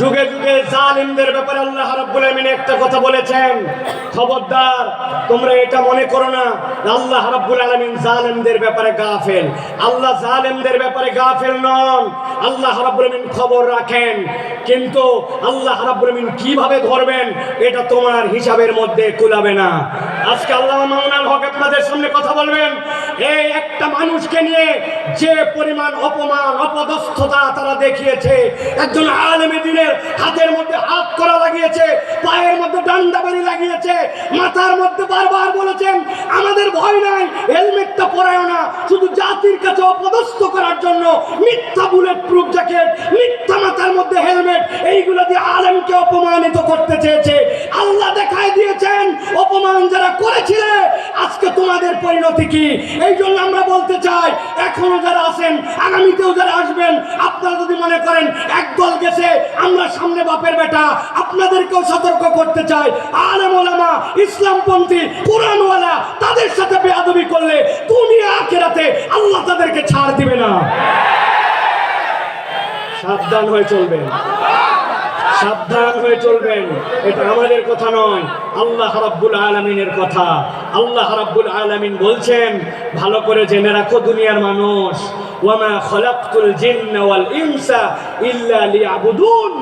যুগে যুগে জালিমদের ব্যাপারে আল্লাহ রাব্বুল আলামিন একটা কথা বলেছেন। খবরদার, তোমরা এটা মনে করো না আল্লাহ রাব্বুল আলামিন জালিমদের ব্যাপারে গাফেল। আল্লাহ জালিমদের ব্যাপারে গাফেল নন। আল্লাহ রাব্বুল আলামিন খবর রাখেন। কিন্তু আল্লাহ রাব্বুল আলামিন কীভাবে ধরবেন, এটা তোমার হিসাবের মধ্যে কুলাবে না। আজকে আল্লাহ মামুনাল হক আপনাদের সামনে কথা বলবেন। এই একটা মানুষকে নিয়ে যে পরিমাণ অপমান, অপদস্থতা তারা দেখিয়েছে, একজন আলেমী দিনের হাতের মধ্যে হাত করা লাগিয়েছে, পায়ের মধ্যে ডান্ডা বাড়ি লাগিয়েছে, মাথার মধ্যে বারবার বলেছেন, আমাদের ভয় নাই, হেলমেটটা পরায় না, শুধু জাতির কাছে অপদস্থ করার জন্য মিথ্যা বুলেট প্রুফ জ্যাকেট মিথ্যা মাথার মধ্যে হেলমেট, এইগুলো দিয়ে আলেমকে অপমানিত করতে চেয়েছে। আল্লাহ দেখায় দিয়েছেন, অপমান যারা করেছিলে, আজকে তোমাদের পরিণতি কি? এই জন্য আমরা বলতে চাই, এখনও যারা আছেন, আগামীতেও যারা আসবেন, আপনারা যদি মনে করেন একদল গেছে, আমরা সামনে বাপের বেটা, আপনাদেরকেও সতর্ক করতে চাই। আর ওলামা, ইসলামপন্থী, কোরআনওয়ালা, তাদের সাথে বেয়াদবি করলে দুনিয়া আখেরাতে আল্লাহ তাদেরকে ছাড় দিবে না। সাবধান হয়ে চলবেন। সাবধান হয়ে চলবেন। এটা আমাদের কথা নয়। আল্লাহ রাব্বুল আলামিনের কথা। আল্লাহ রাব্বুল আলামিন বলছেন, ভালো করে জেনে রাখো দুনিয়ার মানুষ। ওয়ামা খলাকতুল জিন্না ওয়াল ইনসা ইল্লা লিয়াবুদুন।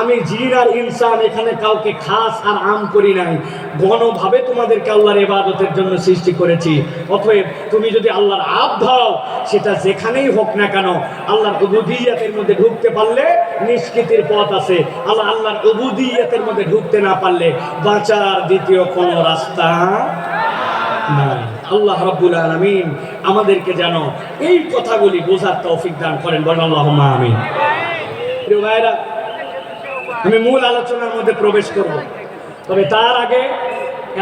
আমি জিন আর ইনসান এখানে কাউকে খাস আর আম করি নাই। গণভাবে তোমাদেরকে আল্লাহর ইবাদতের জন্য সৃষ্টি করেছি। অতএব তুমি যদি আল্লাহর আব দাও সেটা যেখানেই হোক না কেন, আল্লাহর উবুদিয়াতের মধ্যে ঢুকতে পারলে নিষ্কৃতির পথ আছে। আল্লাহ আল্লাহর উবুদিয়াতের মধ্যে ঢুকতে না পারলে বাঁচার দ্বিতীয় কোনো রাস্তা আল্লাহ রাব্বুল আলামিন আমাদেরকে যেন এই কথাগুলি বোঝার তৌফিক দান করেন। বলেন আল্লাহুম্মা আমিন। প্রিয় ভাইরা আমি মূল আলোচনার মধ্যে প্রবেশ করব তবে তার আগে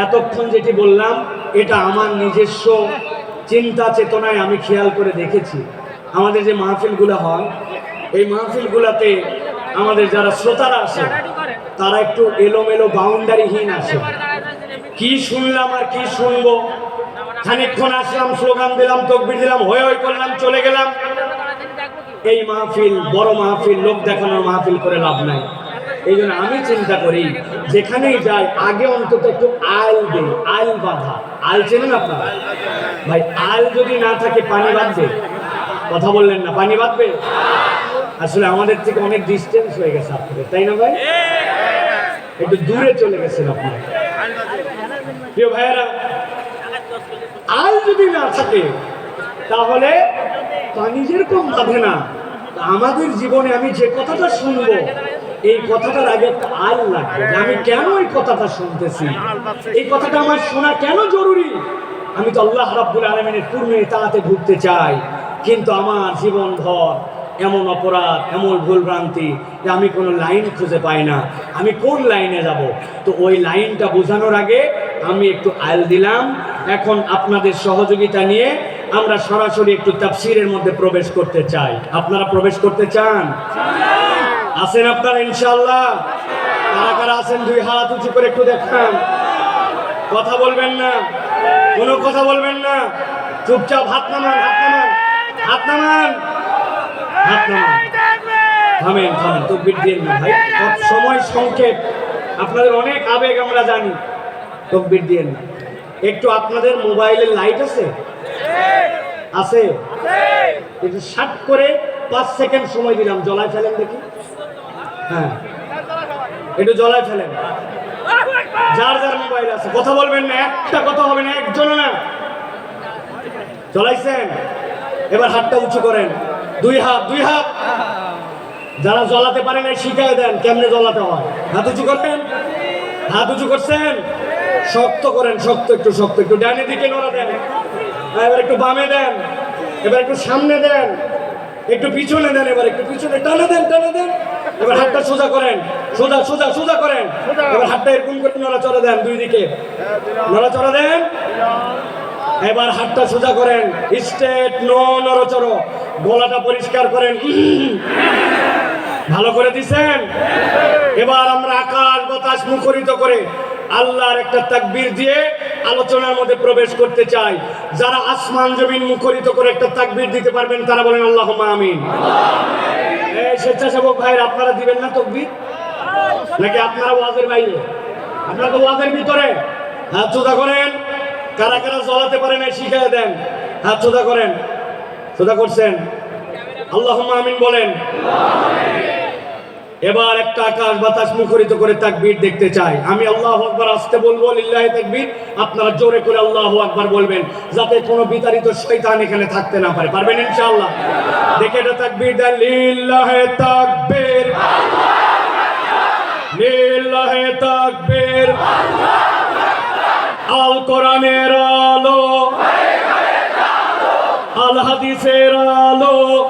এতক্ষণ যেটি বললাম, এটা আমার নিজস্ব চিন্তা চেতনায় আমি খেয়াল করে দেখেছি। আমাদের যে মাহফিলগুলো হয়, এই মাহফিলগুলোতে আমাদের যারা শ্রোতারা আসে, তারা একটু এলোমেলো, বাউন্ডারিহীন আসে। কি শুনলাম আর কি শুনব? খানিকক্ষণ আসলাম, স্লোগান দিলাম, তকবির দিলাম হয়ে হয়ে করলাম, চলে গেলাম। এই মাহফিল, বড় মাহফিল, লোক দেখানোর মাহফিল করে লাভ নাই। এই জন্য আমি চিন্তা করি, যেখানেই যাই, আগে অন্তত একটু আল দে আল বাঁধা। আল চেনেন আপনারা? ভাই, আল যদি না থাকে, পানি বাঁধবে? কথা বললেন না, পানি বাঁধবে? আসলে আমাদের থেকে অনেক ডিস্টেন্স হয়ে গেছে আপনাদের, তাই না ভাই? একটু দূরে চলে গেছেন আপনারা প্রিয় ভাইয়েরা, আল যদি না থাকে, তাহলে পানি যেরকম বাঁধে না আমাদের জীবনে আমি যে কথাটা শুনব এই কথাটার আগে একটা আল লাগবে। আমি কেন এই কথাটা শুনতেছি? এই কথাটা আমার শোনা কেন জরুরি? আমি তো আল্লাহ রাব্বুল আলমিনের পূর্ণ তাতে ঘুরতে চাই, কিন্তু আমার জীবন ভর এমন অপরাধ, এমন ভুলভ্রান্তি যে আমি কোনো লাইন খুঁজে পাই না। আমি কোন লাইনে যাব? তো ওই লাইনটা বোঝানোর আগে আমি একটু আল দিলাম। এখন আপনাদের সহযোগিতা নিয়ে আমরা সরাসরি একটু তাফসিরের মধ্যে প্রবেশ করতে চাই। আপনারা প্রবেশ করতে চান? আছেন আপনারা ইনশাল্লাহ কারা কারা আছেন? দুই হাত উঁচু করে একটু দেখান। কথা বলবেন না। কোনো কথা বলবেন না। চুপচাপ হাত নামান হাত নামান। হাত নামান। হাত নামান। থামেন থামেন তো দিয়ে না ভাই। সব সময় সংক্ষেপ আপনাদের অনেক আবেগ আমরা জানি। তকবির দিয়ে না। একটু আপনাদের মোবাইলের লাইট আছে? আছে? একটু শার্ট করে পাঁচ সেকেন্ড সময় দিলাম। জলায় ফেলেন দেখি। হ্যাঁ। একটু জলায় ফেলেন। যার যার মোবাইল আছে। কথা বলবেন না, একটা কথা হবে না, একজনও না। চলাইছেন এবার হাতটা উঁচু করেন। দুই হাত দুই হাত। যারা জ্বলাতে পারে না শিখাই দেন কেমনে জ্বলাতে হয়। হাত উঁচু করেন হাত উঁচু করছেন? শক্ত করেন, শক্ত, একটু শক্ত, একটু ডানে দিকে নড়া দেন। আর এবার একটু বামে দেন। এবার একটু সামনে দেন। একটু পিছনে দেন এবার একটু পিছনে টানে দেন টানে দেন। এবার হাতটা সোজা করেন সোজা সোজা সোজা করেন। এবার হাতটা এরকম করে নড়াচড়া দেন দুই দিকে। নড়াচড়া দেন। এবার হাতটা সোজা করেন। স্টেট নো নড়চড়। গলাটা পরিষ্কার করেন। ভালো করে দিছেন? এবার আমরা আকাশ বাতাস মুখরিত করে আল্লাহর একটা তাকবীর দিয়ে আলোচনার মধ্যে প্রবেশ করতে চাই। যারা আসমান জমিন মুখরিত করে একটা তাকবীর দিতে পারবেন, তারা বলেন আল্লাহ আমিন। স্বেচ্ছাসেবক ভাইয়ের, আপনারা দিবেন না তকবীর? নাকি আপনারা ওয়াজের বাইরে? আপনারা তো ওয়াজের ভিতরে। হাত চোদা করেন। কারা কারা জ্বলাতে পারেন শিখাই দেন। হাত চোদা করেন। চোদা করছেন। আল্লাহ আমিন বলেন। এবার একটা আকাশ বাতাস মুখরিত করে তাকবীর দেখতে চাই। আমি আল্লাহ আকবার আসতে বলব, লিল্লাহি তাকবীর। আপনারা জোরে করে আল্লাহ আকবার বলবেন, যাতে কোনো বিতাড়িত শয়তান এখানে থাকতে না পারে। পারবেন ইনশাআল্লাহ? দেখে এটা তাকবীর দেন, লিল্লাহি তাকবীর। লিল্লাহি তাকবীর। আল কোরআনের আলো, আল হাদিসের আলো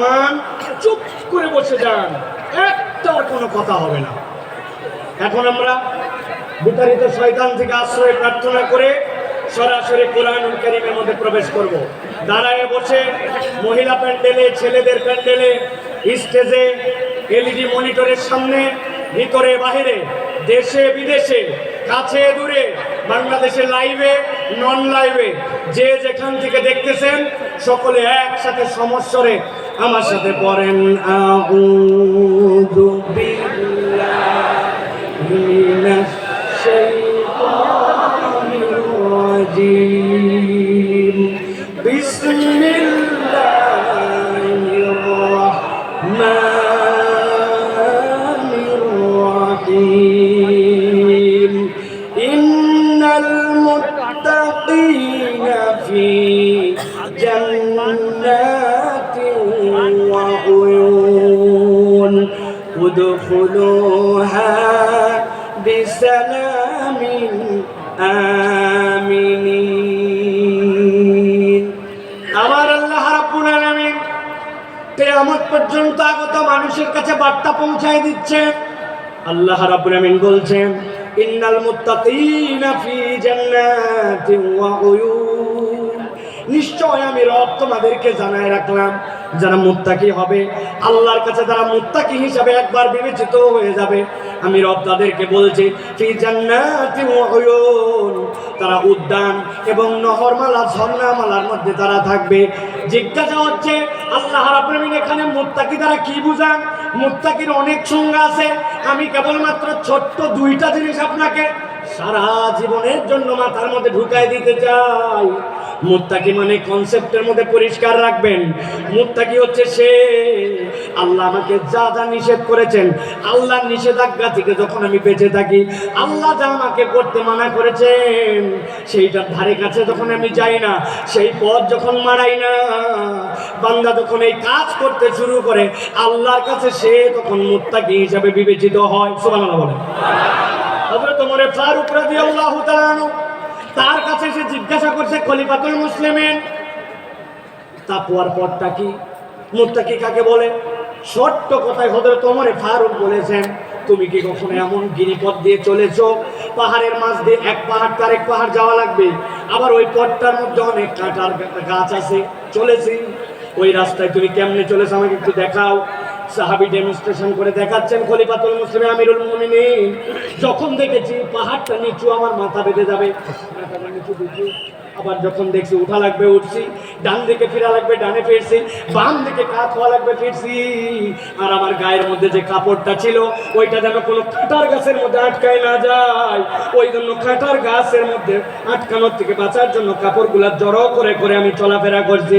হাত চুপ করে বসে যান। একটার কোনো কথা হবে না। এখন আমরা বিতাড়িত শয়তান থেকে আশ্রয় প্রার্থনা করে সরাসরি কোরআনুল কারীমের মধ্যে প্রবেশ করব। দাঁড়ায় বসে মহিলা প্যান্ডেলে, ছেলেদের প্যান্ডেলে, স্টেজে, এলইডি মনিটরের সামনে, ভিতরে, বাহিরে, দেশে, বিদেশে, কাছে, দূরে বাংলাদেশের লাইভে নন লাইভে যে যেখান থেকে দেখতেছেন, সকলে একসাথে সমস্বরে আমার সাথে পড়েন আউযু বিল্লাহি ادخلوها بسلام آمنين আমার আল্লাহ রাব্বুল আলামিন কিয়ামত পর্যন্ত আগত মানুষের কাছে বার্তা পৌঁছায় দিচ্ছে আল্লাহ রাব্বুল আলামিন বলছেন ইন্নাল মুত্তাকিনা ফি জান্নাতিন ওয়া উয়ুন নিশ্চয় আমি রব তোমাদেরকে জানায় রাখলাম, যারা মুত্তাকি হবে। আল্লাহর কাছে তারা মুত্তাকি হিসাবে একবার বিবেচিত হয়ে যাবে। আমি রব তাদেরকে বলছি তারা উদ্যান এবং নহরমালা, ঝর্ণামালার মধ্যে তারা থাকবে। জিজ্ঞাসা হচ্ছে, আল্লাহ রাব্বুল এখানে মুত্তাকি তারা কি বুঝান? মুত্তাকির অনেক সংজ্ঞা আছে। আমি কেবলমাত্র ছোট্ট দুইটা জিনিস আপনাকে সারা জীবনের জন্য মাথার মধ্যে ঢুকাই দিতে চাই। মুত্তাকি মানে কনসেপ্টের মধ্যে পরিষ্কার রাখবেন। মুত্তাকি হচ্ছে সে, আল্লাহ আমাকে যা যা নিষেধ করেছেন, আল্লাহর নিষেধাজ্ঞা থেকে যখন আমি বেঁচে থাকি, আল্লাহ যা আমাকে করতে মানা করেছেন, সেইটার ধারে কাছে যখন আমি যাই না, সেই পথ যখন মারাই না, বান্দা যখন এই কাজ করতে শুরু করে, আল্লাহর কাছে সে তখন মুত্তাকি হিসাবে বিবেচিত হয়। সুবহানাল্লাহ বলে হযরত ওমর ফারুক রাদিয়াল্লাহু তাআলা তার কাছে সে জিজ্ঞাসা করছে, খলিফাতুল মুসলিমিন। তাকওয়ার পথটা কি? মুত্তাকি কাকে বলে? ছোট্ট কথায় হযরত ওমর ফারুক বলেছেন, তুমি কি কখনো এমন গিরিপথ দিয়ে চলেছ? পাহাড়ের মাঝ দিয়ে এক পাহাড় তার এক পাহাড় যাওয়া লাগবে। আবার ওই পথটার মধ্যে অনেক কাঁটার গাছ আছে, চলেছি। ওই রাস্তায় তুমি কেমনে চলেছো আমাকে একটু দেখাও। সাহাবি ডেমনস্ট্রেশন করে দেখাচ্ছেন খলিফাতুল মুসলিম আমিরুল মমিন যখন দেখেছি পাহাড়টা নিচু, আমার মাথা বেঁধে যাবে। মাথাটা নিচু দেখি আবার যখন দেখছি উঠা লাগবে, উঠছি, ডান দিকে ফিরা লাগবে, ডানে ফিরছি, বাম দিকে কাত হওয়া লাগবে, ফিরছি। আর আমার গায়ের মধ্যে যে কাপড়টা ছিল, ওইটা যেন কোনো কাঁটার গাছের মধ্যে আটকায় না যায়। ওই জন্য কাঁটার গাছের মধ্যে আটকানোর থেকে বাঁচার জন্য কাপড়গুলা জড়ো করে করে আমি চলাফেরা করছি।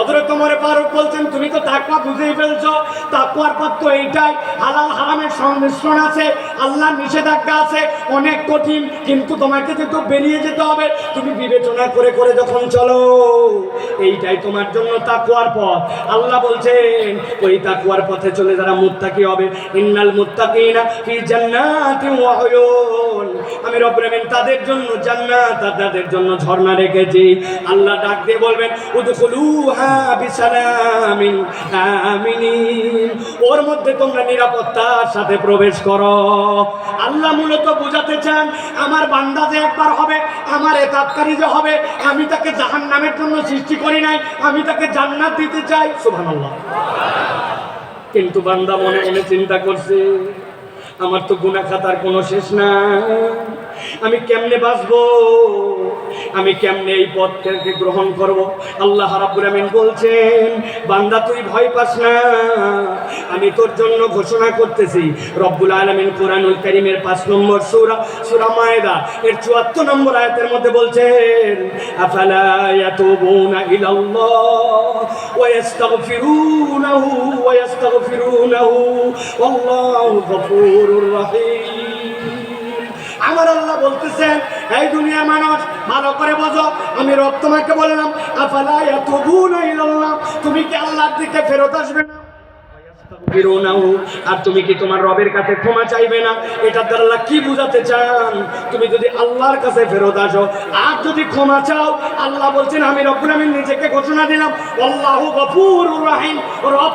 অদরে তোমার ফারুক বলছেন, তুমি তো তাকওয়া বুঝেই ফেলছো। তাকওয়ার পথ তো এইটাই। হালাল হারামের সংমিশ্রণ আছে, আল্লাহর নিষেধাজ্ঞা আছে, অনেক কঠিন, কিন্তু তোমাকে যেহেতু বেরিয়ে যেতে হবে, তুমি বিবেচনা করে করে যখন চলো, এইটাই তোমার জন্য তাকুয়ার পথ। আল্লাহ বলছেন, ওই তাকুয়ার পথে চলে যারা মুত্তাকি হবে, ইন্নাল মুত্তাকিনা ফি জান্নাতি ওয়া উয়ুন। আমি রব্বুল আমিন তাদের জন্য জান্নাত আর তাদের জন্য ঝর্ণা রেখেছি। আল্লাহ ডাক দিয়ে বলবেন, উদখুলুহা বিসালামিন আমিনিন। ওর মধ্যে তোমরা নিরাপত্তার সাথে প্রবেশ করো। আল্লাহ মূলত বোঝাতে চান, আমার বান্দা যে একবার হবে, আমার এতাতকারী যে হবে আমি তাকে জাহান নামের জন্য সৃষ্টি করি নাই, আমি তাকে জান্নাত দিতে চাই। সুবহানাল্লাহ। কিন্তু বান্দা মনে মনে চিন্তা করছে, আমার তো গুনা খাতার কোনো শেষ নাই। আমি কেমনে বাঁচবো? আমি কেমনে এই পথকে গ্রহণ করব? আল্লাহ রাব্বুল আমিন বলছেন, বান্দা, তুই ভয় পাস না। আমি তোর জন্য ঘোষণা করতেছি। রব্বুল আলামিন কোরআনুল কারীমের 5 নম্বর সূরা সূরা মায়দা, এর 74 নম্বর আয়াতের মধ্যে বলছেন, আফালা ইয়াতুবুনা ইলাল্লাহ ওয়া ইয়াস্তাগফিরুনাহু ওয়া ইয়াস্তাগফিরুনাহু ওয়াল্লাহু গফুরুর রহিম। আমার আল্লাহ বলতেছেন, এই দুনিয়ার মানুষ ভালো করে বোঝো, আমি রব তোমাকে বললাম, আফালা ইয়াতুবুনা ইলাল্লাহ, তুমি কি আল্লাহর দিকে ফেরত আসবে না? আর তুমি কি তোমার রবের কাছে ক্ষমা চাইবে না? এটা আল্লাহ কি বুঝাতে চান? তুমি যদি আল্লাহর কাছে ফেরত আসো, আর যদি ক্ষমা চাও, আল্লাহ বলছেন, আমি রব্বুল আমিন নিজেকে ঘোষণা দিলাম, আল্লাহু গফুরুর রহিম, রব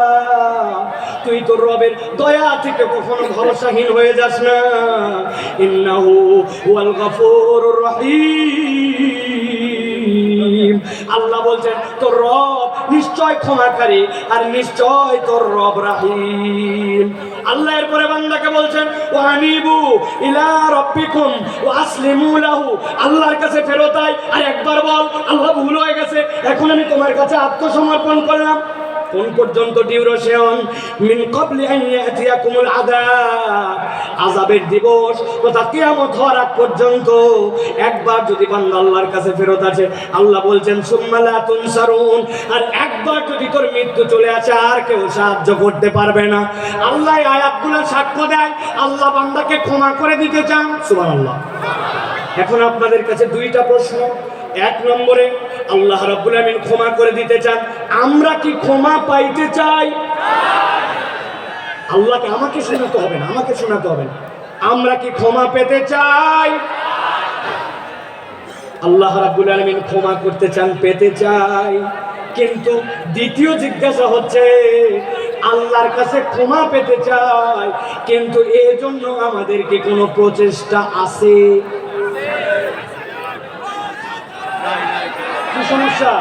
তুই তোর রবের দয়া থেকে কখনো ভরসাহীন হয়ে যাস না। ইন্নাহু ওয়াল গফুরুর রহিম। আল্লাহ বলছেন, তোর রব নিশ্চয় ক্ষমাকারী আর নিশ্চয় তোর রব রাহিম। আল্লাহ এরপরে বান্দাকে বলছেন ও আনিবু ইলা রব্বিকুম ও আসলিমু লাহু। আল্লাহর কাছে ফেরত আর একবার বল, আল্লাহ ভুল হয়ে গেছে। এখন আমি তোমার কাছে আত্মসমর্পণ করলাম। কোন পর্যন্ত ডিউরেশন। মিন কবলি আন ইয়াতিয়াকুমুল আযাব। আযাবের দিবস তথা কিয়ামত হওয়ার আগ পর্যন্ত একবার যদি বান্দা আল্লাহর কাছে ফেরত আসে, আল্লাহ বলছেন, সুম্মা লা তুনসারুন। আর একবার যদি তোর মৃত্যু চলে আসে, আর কেউ সাহায্য করতে পারবে না। আল্লাহ আয়াতগুলো সাক্ষ্য দেয়। আল্লাহ বান্দাকে ক্ষমা করে দিতে চান। সুবহানাল্লাহ। এখন আপনাদের কাছে দুইটা প্রশ্ন। এক নম্বরে, আল্লাহ রাব্বুল আমিন ক্ষমা করে দিতে চান। আমরা কি ক্ষমা পাইতে চাই? আল্লাহকে আমাকে শোনাতে হবে না, আমাকে শোনাতে হবে না। আমরা কি ক্ষমা পেতে চাই? আল্লাহ রাব্বুল আলামিন ক্ষমা করতে চান, পেতে চাই। কিন্তু দ্বিতীয় জিজ্ঞাসা হচ্ছে, আল্লাহর কাছে ক্ষমা পেতে চাই, কিন্তু এজন্য আমাদের কি কোনো প্রচেষ্টা আছে? সমস্যা।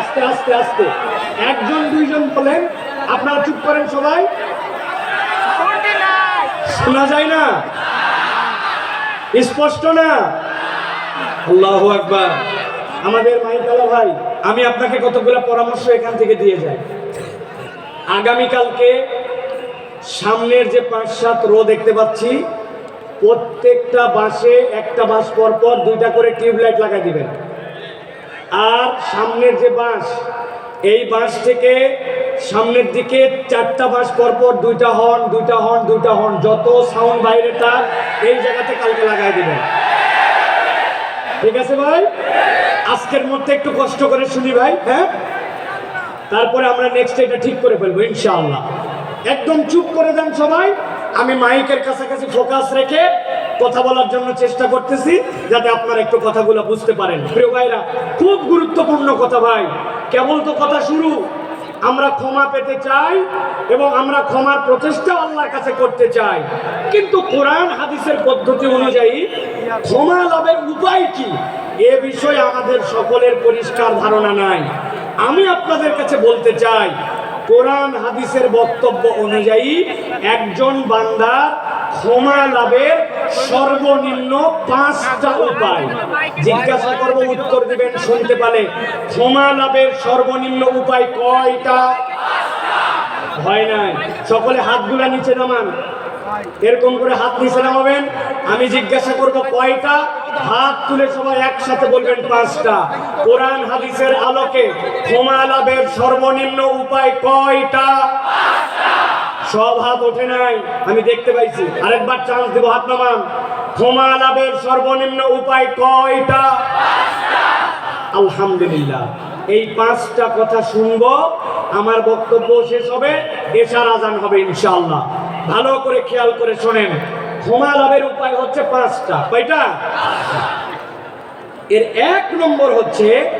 আস্তে আস্তে আস্তে। একজন, দুইজন বলেন। আপনারা চুপ করেন সবাই। শোনা যায় না? স্পষ্ট না? আল্লাহ আকবার। আমাদের মাইকালা ভাই, আমি আপনাকে কতগুলো পরামর্শ এখান থেকে দিয়ে যাই। আগামীকালকে সামনের যে পাঁচ সাত রো দেখতে পাচ্ছি প্রত্যেকটা বাসে একটা বাস পর পর দুইটা করে টিউবলাইট লাগাই দিবেন। আর সামনের যে বাস, এই বাস থেকে সামনের দিকে চারটা বাস পর পর দুইটা হর্ন দুইটা হর্ন দুইটা হর্ন, যত সাউন্ড বাইরে তার, এই জায়গাতে কালকে লাগাই দিবেন। ঠিক আছে ভাই? আজকের মধ্যে একটু কষ্ট করে শুনি ভাই হ্যাঁ? তারপরে আমরা নেক্সট এটা ঠিক করে ফেলব, ইনশাআল্লাহ। একদম চুপ করে দেন সবাই। আমি মাইকের কাছাকাছি ফোকাস রেখে কথা বলার জন্য চেষ্টা করতেছি, যাতে আপনারা একটু কথাগুলো বুঝতে পারেন। প্রিয় ভাইরা, খুব গুরুত্বপূর্ণ কথা ভাই। কেবল তো কথা শুরু। আমরা ক্ষমা পেতে চাই এবং আমরা ক্ষমার প্রচেষ্টা আল্লাহর কাছে করতে চাই। কিন্তু কোরআন, হাদিসের পদ্ধতি অনুযায়ী ক্ষমা লাভের উপায় কি? এ বিষয়ে আমাদের সকলের পরিষ্কার ধারণা নাই। আমি আপনাদের কাছে বলতে চাই কোরআন হাদিসের বক্তব্য অনুযায়ী একজন বান্দা ক্ষমা লাভের সর্বনিম্ন পাঁচটা উপায়। জিজ্ঞাসা করব, উত্তর দিবেন, শুনতে পারে ক্ষমা লাভের সর্বনিম্ন উপায় কয়টা? হয় নাই। সকলে হাতগুলা নিচে নামান। এরকম করে হাত নিচে নামাবেন। আমি জিজ্ঞাসা করব, কয়টা? হাত তুলে সবাই একসাথে বলবেন পাঁচটা। কোরআন হাদিসের আলোকে ক্ষমা লাভের সর্বনিম্ন উপায় কয়টা? সব হাত ওঠে নাই, আমি দেখতে পাইছি। আরেকবার চান্স দেবো হাত নামান। ক্ষমা লাভের সর্বনিম্ন উপায় কয়টা? আলহামদুলিল্লাহ। এই পাঁচটা কথা শুনব, আমার বক্তব্য শেষ হবে, এশার আজান হবে ইনশাআল্লাহ। ভালো করে খেয়াল করে শোনেন। ক্ষমা লাভের উপায় হচ্ছে পাঁচটা। কয়টা? এর এক নম্বর হচ্ছে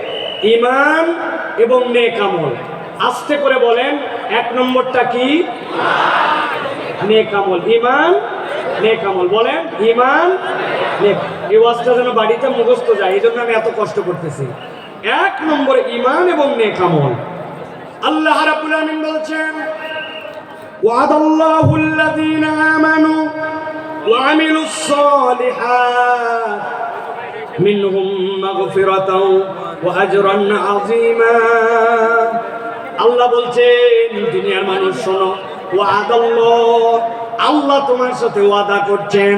ইমান এবং নেক আমল। আস্তে করে বলেন, এক নম্বরটা কি? নেক আমল। ইমান নেক আমল। বলেন ইমান নেক। এই ওয়াজটা যেন বাড়িতে মুখস্থ যায়, এই জন্য আমি এত কষ্ট করতেছি। এক নম্বরে ইমান এবং নেক আমল। আল্লাহ রাব্বুল আলামিন বলছেন وعد الله الذين آمنوا وعملوا الصالحات منهم مغفرة وأجرا عظيما আল্লাহ বলছেন দুনিয়ার মানুষ শোনো ওয়াদাল্লাহ আল্লাহ তোমার সাথে ওয়াদা করছেন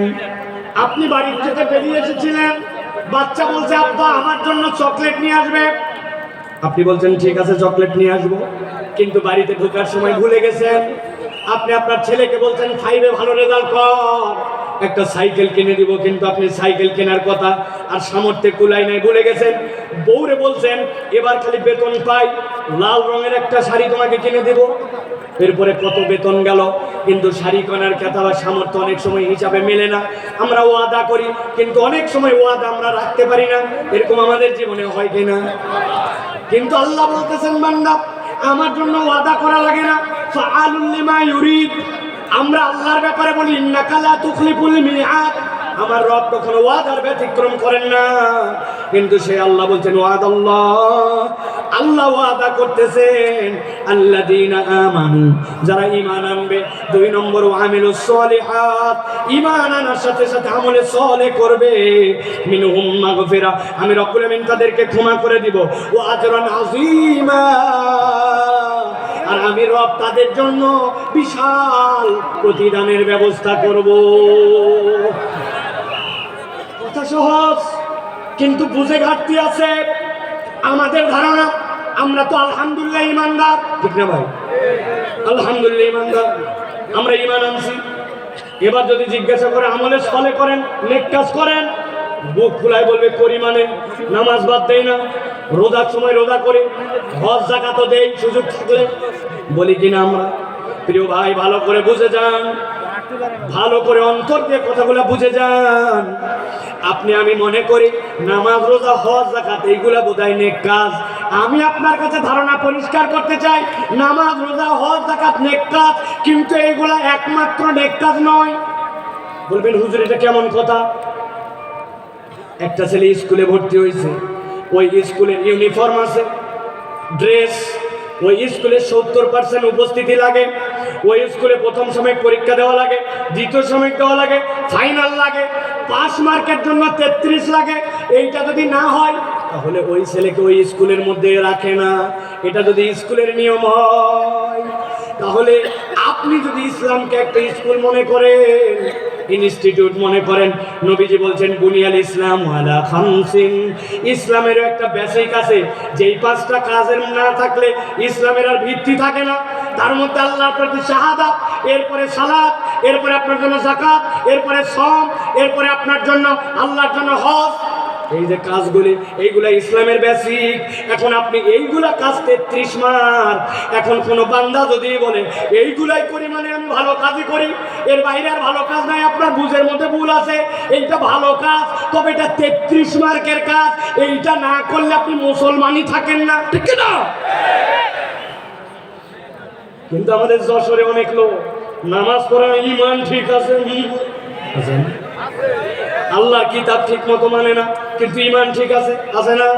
আপনি বাড়ি থেকে বেরিয়ে এসেছিলেন বাচ্চা বলছে আব্বা আমার জন্য চকলেট নিয়ে আসবে আপনি বলছেন ঠিক আছে চকলেট নিয়ে আসবো কিন্তু বাড়িতে ঢোকার সময় ভুলে গেছেন আপনি আপনার ছেলেকে বলছেন, ফাইভে ভালো রেজাল্ট কর। একটা সাইকেল কিনে দিব, কিন্তু আপনি সাইকেল কেনার কথা আর সামর্থ্যে কুলাই নাই। ভুলে গেছেন, বউরে বলছেন, এবার খালি বেতন পাই, লাল রঙের একটা শাড়ি তোমাকে কিনে দেব। এরপরে কত বেতন গেল, কিন্তু শাড়ি কেনার কথা বা সামর্থ্য অনেক সময় হিসাবে মেলে না। আমরা ওয়াদা করি, কিন্তু অনেক সময় ওয়াদা আমরা রাখতে পারি না। এরকম আমাদের জীবনে হয় কিনা কিন্তু আল্লাহ বলতেছেন, বান্দা, আমার জন্য ওয়াদা করা লাগে না। লিমা ইউরিদ। আমরা আল্লাহর ব্যাপারে বলি, ইন্নাকা লা তুখলিফুল মিআদ। আমার রব কখনো ওয়াদার ব্যতিক্রম করেন না। কিন্তু সে আল্লাহ বলছেন, ওয়াদ আল্লাহ। আল্লাহ ওয়াদা করতেছেন, আল্লাযীনা আমানু। যারা ঈমান আনবে, দুই নম্বর ওয়ামিলুস সলিহাত। ঈমান আনার সাথে সাথে আমলে সলে করবে। মিনু মিনহুম মাগফিরা। আমি আমিন তাদেরকে ক্ষমা করে দিব। ও আজরান আযীমা। আর আমি রব তাদের জন্য বিশাল প্রতিদানের ব্যবস্থা করব। কথা সহজ, কিন্তু বুঝে ঘাটতি আছে। আমাদের ধারণা, আমরা তো আলহামদুলিল্লাহ ইমানদার। ঠিক না ভাই? আলহামদুলিল্লাহ ইমানদার। আমরা ইমান আনছি। এবার যদি জিজ্ঞাসা করে আমলে ফলে করেন, নেক কাজ করেন বুক ফুলায় বলবে, করি মানে? নামাজ বাদ দেয় না, রোজার সময় রোজা করে, হজ জাকাতও দেয় সুযোগ থাকলে বলি কিনা আমরা? প্রিয় ভাই, ভালো করে বুঝে যান। ভালো করে অন্তর দিয়ে কথাগুলো বুঝে যান। আপনি, আমি মনে করি নামাজ, রোজা, হজ জাকাত এইগুলা বোধহয় নেক কাজ। আমি আপনার কাছে ধারণা পরিষ্কার করতে চাই, নামাজ, রোজা, হজ জাকাত নেক কাজ, কিন্তু এইগুলা একমাত্র নেক কাজ নয়। বলবেন, হুজুর, এটা কেমন কথা? একটা ছেলে স্কুলে ভর্তি হয়েছে, ওই স্কুলের ইউনিফর্ম আছে ড্রেস ওই স্কুলে সত্তর পার্সেন্ট উপস্থিতি লাগে, ওই স্কুলে প্রথম সময় পরীক্ষা দেওয়া লাগে, দ্বিতীয় সময় দেওয়া লাগে ফাইনাল লাগে পাস মার্কের জন্য তেত্রিশ লাগে, এইটা যদি না হয়, তাহলে ওই ছেলেকে ওই স্কুলের মধ্যে রাখে না। এটা যদি স্কুলের নিয়ম হয়, তাহলে আপনি যদি ইসলামকে একটা স্কুল মনে করেন ইনস্টিটিউট মনে করেন, নবীজি বলছেন, বুনিয়াল ইসলাম ওয়ালা খামসিন। ইসলামের একটা বেসিক আছে, যেই পাঁচটা কাজের না থাকলে ইসলামের আর ভিত্তি থাকে না। তার মধ্যে আল্লাহ প্রতি শাহাদা, এরপরে সালাত, এরপরে আপনার জন্য জাকাত এরপরে সম এরপরে আপনার জন্য, আল্লাহর জন্য হজ এই যে কাজগুলি, এইগুলা ইসলামের বেসিক এখন আপনি এইগুলা কাজ তেত্রিশ মার এখন কোনো বান্দা যদি বলে, এইগুলাই করি মানে আমি ভালো কাজই করি। এর বাইরে আর ভালো কাজ নাই, আপনার বুঝের মধ্যে ভুল আছে। এইটা ভালো কাজ, তবে এটা তেত্রিশ মার্কের কাজ। এইটা না করলে আপনি মুসলমানই থাকেন না। ঠিক না কিন্তু আমাদের যশোরে অনেক লোক, নামাজ পড়া ইমান ঠিক আছে। আল্লাহর কিতাব ঠিক মতো মানে না, কিন্তু ইমান ঠিক আছে আছে না?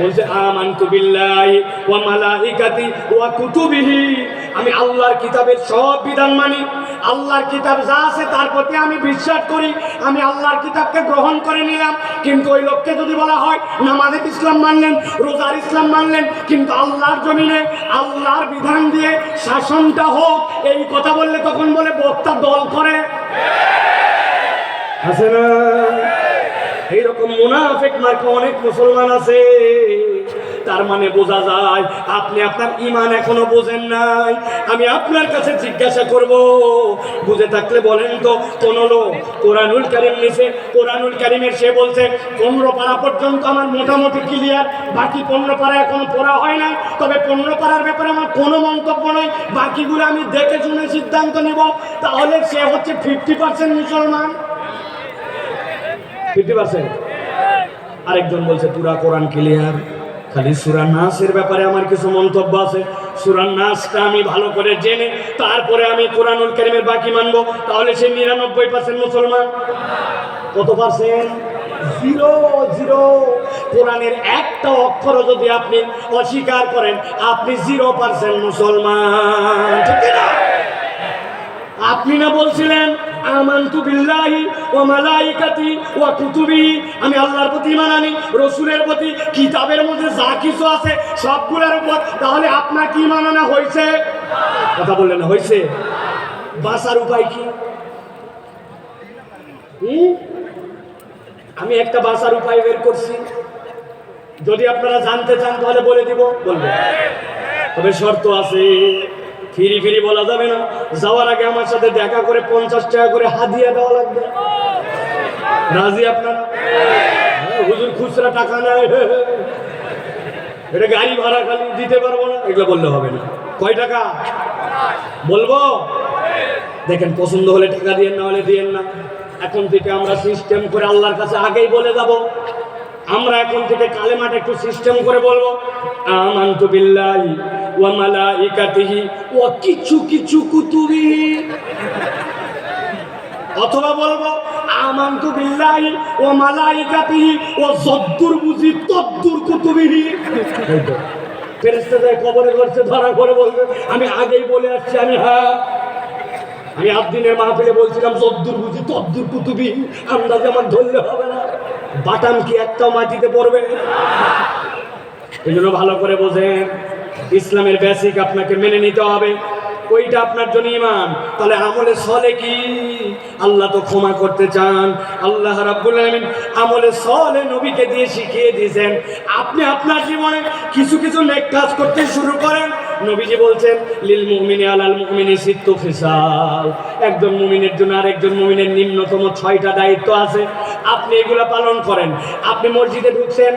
বলছে, আমানতু বিল্লাহি ওয়া মালাইকাতি ওয়া কুতুবিহি। আমি আল্লাহর কিতাবের সব বিধান মানি। আল্লাহর কিতাব যা আছে তার প্রতি আমি বিশ্বাস করি। আমি আল্লাহর কিতাবকে গ্রহণ করে নিলাম। কিন্তু ওই লোককে যদি বলা হয়, নামাজের ইসলাম মানলেন, রোজার ইসলাম মানলেন, কিন্তু আল্লাহর জমিনে আল্লাহর বিধান দিয়ে শাসনটা হোক, এই কথা বললে তখন বলে, বক্তা দল করে। আছে না এইরকম মুনাফেক মার্কা অনেক মুসলমান আছে। তার মানে বোঝা যায়, আপনি আপনার ইমান এখনও বোঝেন নাই। আমি আপনার কাছে জিজ্ঞাসা করব, বুঝে থাকলে বলেন তো, কোন লোক? কোরআনুল কারিম নিছে কোরআনুল কারিমের সে বলছে, পনেরো পাড়া পর্যন্ত আমার মোটামুটি ক্লিয়ার বাকি পনেরো পাড়া এখনও পড়া হয় না তবে পনেরো পাড়ার ব্যাপারে আমার কোনো মন্তব্য নয় বাকিগুলো আমি দেখে শুনে সিদ্ধান্ত নেব। তাহলে সে হচ্ছে ফিফটি পার্সেন্ট মুসলমান। Fifty percent. আরেকজন বলছে, পুরা কোরআন ক্লিয়ার খালি সুরান নাসের ব্যাপারে আমার কিছু মন্তব্য আছে। সুরান নাসটা আমি ভালো করে জেনে, তারপরে আমি কোরআনুল কারিমের বাকি মানবো। তাহলে সে নিরানব্বই পার্সেন্ট মুসলমান। কত পার্সেন্ট? Zero zero. কোরআনের একটা অক্ষরও যদি আপনি অস্বীকার করেন, আপনি জিরো পার্সেন্ট মুসলমান। ঠিক না আপনি না বলছিলেন আমানতু বিল্লাহি ওয়া মালাইকাতি ওয়া কুতুবি আমি আল্লাহর প্রতি ঈমান আনি, রসুলের প্রতি, কিতাবের মধ্যে যা কিছু আছে সবগুলোর উপর। তাহলে আপনার কি ঈমান আনা হয়েছে? কথা বললেন, হয়েছে। বাঁচার উপায় কি? আমি একটা বাঁচার উপায় বের করছি। যদি আপনারা জানতে চান, তাহলে বলে দিব বলব তবে শর্ত আছে। ফিরি ফিরি বলা যাবে না। যাওয়ার আগে আমার সাথে দেখা করে পঞ্চাশ টাকা করে হাদিয়া দেওয়া লাগবে। রাজি আপনারা? হ্যাঁ, হুজুর খুচরা টাকা নেয়। এটা গাড়ি ভাড়া খালি দিতে পারব না। এগুলো বললে হবে না। কয় টাকা? বলব? দেখেন পছন্দ হলে টাকা দিয়েন না হলে দিয়েন না। এখন থেকে আমরা সিস্টেম করে আল্লাহর কাছে আগেই বলে যাব। আমরা এখন থেকে কালেমাটা একটু সিস্টেম করে বলব। আমানতু বিল্লাহি। ওয়া মালাইকাতিহি ওয়া কিছু কিছু কুতুবিহি অথবা বলব, আমানতু বিল্লাহি ওয়া মালাইকাতিহি ওয়া যদ্দুর বুঝি তদ্দুর কুতুবিহি। ফেরেশতাদের কবরে করছে ধরা করে বলবে, আমি আগেই বলে আসছি, আমি হ্যাঁ। আমি আদিনের মাহফিলে বলছিলাম, যদ্দুর বুঝি তদ্দুর কুতুবি, আন্দাজে আমার ধরলে হবে না। বাটাম কি একটাও মাটিতে পড়বে? এই জন্য ভালো করে বোঝেন। ইসলামের বেসিক আপনাকে মেনে নিতে হবে। ওইটা আপনার জন্য ইমান তাহলে আমলে সলে কি? আল্লাহ তো ক্ষমা করতে চান। আল্লাহ রাব্বুল আলামিন আমলে সলে নবীকে দিয়ে শিখিয়ে দিয়েছেন। আপনি আপনার জীবনে কিছু কিছু নেক কাজ করতে শুরু করেন। নবীজি বলছেন, লিল মুমিনি আলাল মুমিনি সিত্তু ফিসাল। একজন মুমিনের জন্য আরেকজন মুমিনের নিম্নতম ছয়টা দায়িত্ব আছে। আপনি এগুলো পালন করেন। আপনি মসজিদে ঢুকছেন,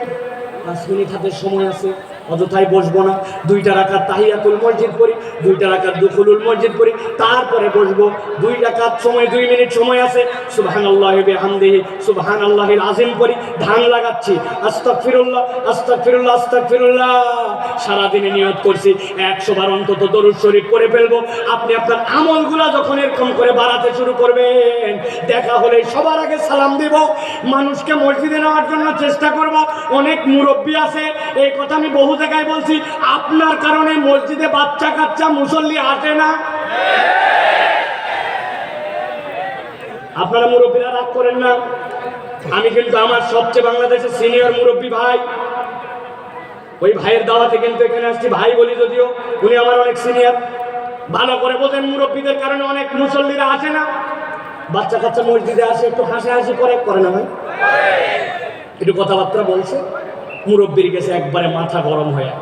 পাঁচ মিনিট হাতে সময় আছে। অযথায় বসবো না। দুইটা রাখার তাহিয়াতুল মসজিদ পড়ি, দুইটা রাখার দুফুলুল মসজিদ পড়ি, তারপরে বসবো। দুই রাখার সময়, দুই মিনিট সময় আছে। সুবহান আল্লাহ হামদিহি সুবহান আল্লাহিল আজিম করি ধান লাগাচ্ছি। আস্তাক ফিরুল্লাহ আস্তাক ফিরুল্লাহ আস্তাক ফিরুল্লাহ সারাদিনে নিয়ত করছি, একশো বার অন্তত দরুদ শরীফ করে ফেলব। আপনি আপনার আমলগুলা যখন এরকম করে বাড়াতে শুরু করবেন, দেখা হলে সবার আগে সালাম দিব। মানুষকে মসজিদে নেওয়ার জন্য চেষ্টা করব। অনেক মুরব্বী আছে, এই কথা আমি বহু জায়গায় বলছি, আপনার কারণে মসজিদে বাচ্চা কাচ্চা মুসল্লি আসে না। আপনারা মুরব্বীরা রাগ করেন না। আমি কিন্তু আমার সবচেয়ে বাংলাদেশের সিনিয়র মুরব্বী ভাই। ওই ভাইয়ের দাওয়াতে কিন্তু এখানে আসছি, ভাই বলি যদিও, উনি আমার অনেক সিনিয়র। ভালো করে বোঝেন মুরব্বীদের কারণে অনেক মুসল্লিরা আসে না। বাচ্চা কাচ্চা মসজিদে আসে, একটু হাসি হাসি করে করে না ভাই? একটু কথাবার্তা বলছে। মুরব্বীর গেছে একবারে মাথা গরম হয়ে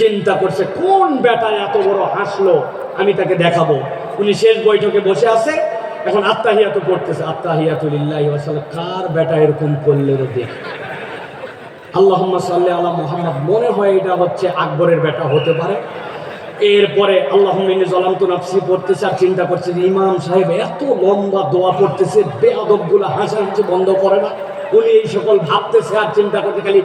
চিন্তা করছে, কোন বেটা এত বড় হাসলো? আমি তাকে দেখাবো। উনি শেষ বৈঠকে বসে আছে, এখন আত্মাহিয়াত পড়তেছে আত্মাহিয়াতুলিল্লাহি ওয়া সাল্লাম, কার বেটা এরকম করলে দেখ? আল্লাহ সাল্লি আলা মোহাম্মদ, মনে হয় এটা হচ্ছে আকবরের বেটা হতে পারে। এরপরে আল্লাহ জলাম তো নাফসি পড়তেছে আর চিন্তা করছে যে ইমাম সাহেব এত লম্বা দোয়া পড়তেছে, বেয়াদবগুলো হাসাহাসি বন্ধ করে না। উনি এই সকল ভাবতেছে আর চিন্তা করতে খালি